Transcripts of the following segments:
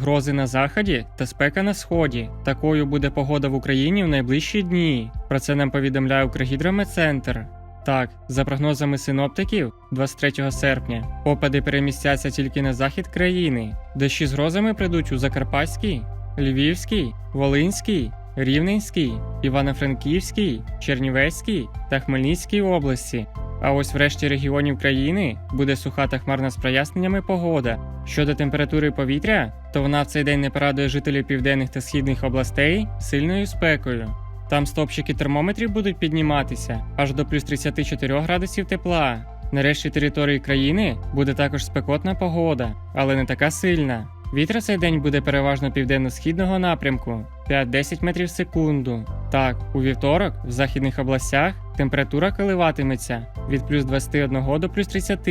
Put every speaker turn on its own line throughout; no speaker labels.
грози на заході та спека на сході. Такою буде погода в Україні в найближчі дні. Про це нам повідомляє Укргідрометцентр. Так, за прогнозами синоптиків, 23 серпня опади перемістяться тільки на захід країни. Дощі з грозами прийдуть у Закарпатській, Львівській, Волинській, Рівненській, Івано-Франківській, Чернівецькій та Хмельницькій області. А ось в решті регіонів країни буде суха та хмарна з проясненнями погода. Щодо температури повітря, то вона в цей день не порадує жителів південних та східних областей сильною спекою. Там стопчики термометрів будуть підніматися аж до плюс 34 градусів тепла. На решті території країни буде також спекотна погода, але не така сильна. Вітер цей день буде переважно південно-східного напрямку 5-10 метрів в секунду. Так, у вівторок в західних областях температура коливатиметься від плюс 21 до плюс 30,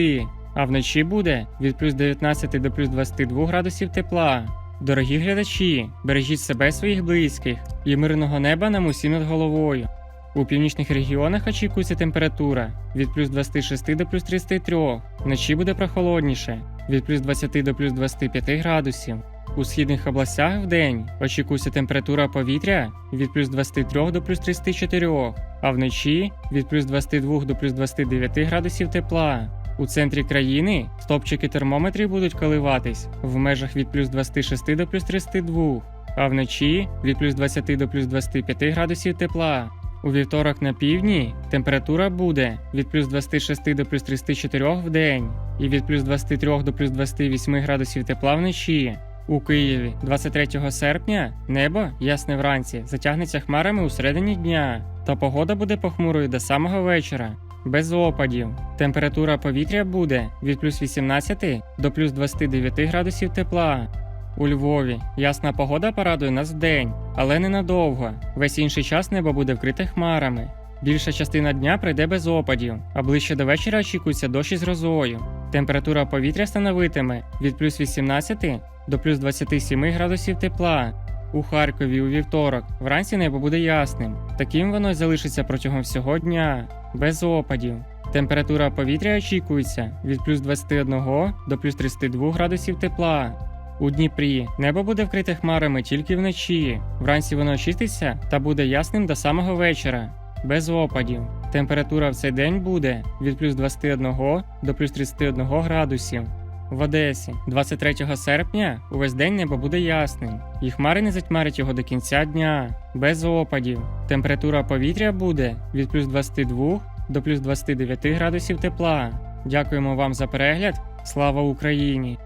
а вночі буде від плюс 19 до плюс 22 градусів тепла. Дорогі глядачі, бережіть себе своїх близьких і мирного неба нам усім над головою. У північних регіонах очікується температура від плюс 26 до плюс 33, вночі буде прохолодніше від плюс 20 до плюс 25 градусів. У східних областях в день очікується температура повітря від плюс 23 до плюс 34, а вночі від плюс 22 до плюс 29 градусів тепла. У центрі країни стопчики термометрів будуть коливатись в межах від плюс 26 до плюс 32, а вночі від плюс 20 до плюс 25 градусів тепла. У вівторок на півдні температура буде від плюс 26 до плюс 34 в день і від плюс 23 до плюс 28 градусів тепла вночі. У Києві 23 серпня небо ясне вранці затягнеться хмарами у середині дня, та погода буде похмурою до самого вечора. Без опадів. Температура повітря буде від плюс 18 до плюс 29 градусів тепла. У Львові ясна погода порадує нас вдень, але ненадовго. Весь інший час небо буде вкрите хмарами. Більша частина дня пройде без опадів, а ближче до вечора очікується дощ із грозою. Температура повітря становитиме від плюс 18 до плюс 27 градусів тепла. У Харкові у вівторок вранці небо буде ясним. Таким воно залишиться протягом всього дня, без опадів. Температура повітря очікується від плюс 21 до плюс 32 градусів тепла. У Дніпрі небо буде вкрите хмарами тільки вночі. Вранці воно очиститься та буде ясним до самого вечора, без опадів. Температура в цей день буде від плюс 21 до плюс 31 градусів. В Одесі 23 серпня увесь день небо буде ясним, і хмари не затьмарять його до кінця дня, без опадів. Температура повітря буде від плюс 22 до плюс 29 градусів тепла. Дякуємо вам за перегляд. Слава Україні!